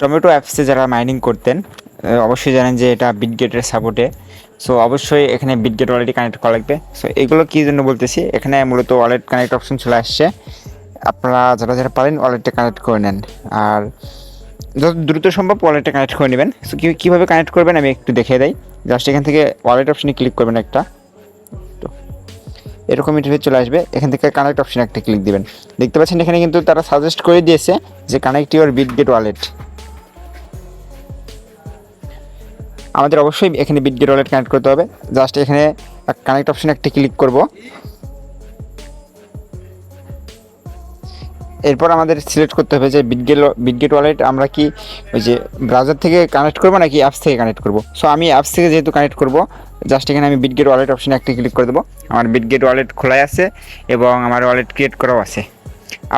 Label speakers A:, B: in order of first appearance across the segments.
A: Tomato অ্যাপসে যারা mining করতেন অবশ্যই জানেন যে এটা বিটগেটের সাপোর্টে সো অবশ্যই এখানে বিটগেট ওয়ালেটই কানেক্ট করা লাগবে। সো এগুলো কী জন্য বলতেছি? এখানে মূলত ওয়ালেট কানেক্ট অপশন চলে আসছে। আপনারা যারা যারা পারেন ওয়ালেটটা কানেক্ট করে নেন। আর যত দ্রুত সম্ভব ওয়ালেটটা কানেক্ট করে নেবেন। সো কীভাবে কানেক্ট করবেন আমি একটু দেখিয়ে দেয় জাস্ট এখান থেকে ওয়ালেট অপশনে ক্লিক করবেন একটা। তো, এরকম ইন্টারভিউ চলে আসবে। এখান থেকে কানেক্ট অপশনে একটা ক্লিক দিবেন। দেখতে পাচ্ছেন এখানে কিন্তু তারা সাজেস্ট করে দিয়েছে যে কানেক্ট ইউর বিটগেট ওয়ালেট আমাদের অবশ্যই এখানে বিটগেট ওয়ালেট কানেক্ট করতে হবে। জাস্ট এখানে কানেক্ট অপশনে একটা ক্লিক করব। এরপর আমাদের সিলেক্ট করতে হবে যে বিটগেট বিটগেট ওয়ালেট আমরা কি ওই যে ব্রাউজার থেকে কানেক্ট করব নাকি অ্যাপস থেকে কানেক্ট করব? সো আমি অ্যাপস থেকে যেহেতু কানেক্ট করব জাস্ট এখানে আমি বিটগেট ওয়ালেট অপশনে একটা ক্লিক করে দেবো। আমার বিটগেট ওয়ালেট খোলাই আছে এবং আমার ওয়ালেট ক্রিয়েট করাও আছে।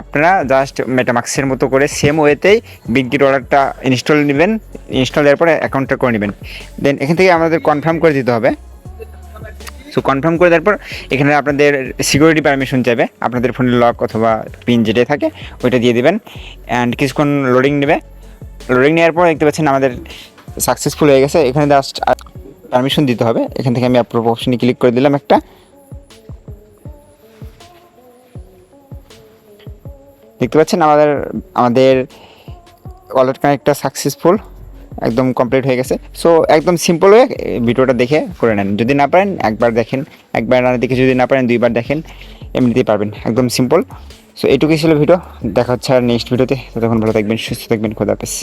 A: আপনারা জাস্ট মেটামাক্সের মতো করে সেম ওয়েতেই বিটগেট ওয়ালেটটা ইনস্টল নেবেন ইনস্টল দেওয়ার পরে অ্যাকাউন্টটা করে নেবেন। দেন এখান থেকে আমাদের কনফার্ম করে দিতে হবে। সো কনফার্ম করে দেওয়ার পর এখানে আপনাদের সিকিউরিটি পারমিশন চাইবে। আপনাদের ফোনের লক অথবা পিন যেটাই থাকে, ওইটা দিয়ে দেবেন। অ্যান্ড কিছুক্ষণ লোডিং নেবে। লোডিং নেওয়ার পর দেখতে পাচ্ছেন আমাদের সাকসেসফুল হয়ে গেছে। এখানে জাস্ট পারমিশন দিতে হবে। এখান থেকে আমি অ্যাপ্রুভ অপশনে ক্লিক করে দিলাম একটা। দেখতে পাচ্ছেন? আমাদের আমাদের ওয়ালেট কানেক্টটা সাকসেসফুল একদম কমপ্লিট হয়ে গেছে। সো একদম সিম্পল হয়ে ভিডিওটা দেখে করে নেন। যদি না পারেন, একবার দেখেন। একবার না দেখে যদি না পারেন, দুইবার দেখেন, এমনিতেই পারবেন। একদম সিম্পল সো এটুকুই ছিল ভিডিও। দেখা হচ্ছে আর নেক্সট ভিডিওতে। ততক্ষণ ভালো থাকবেন, সুস্থ থাকবেন। খোদা হাফেজ।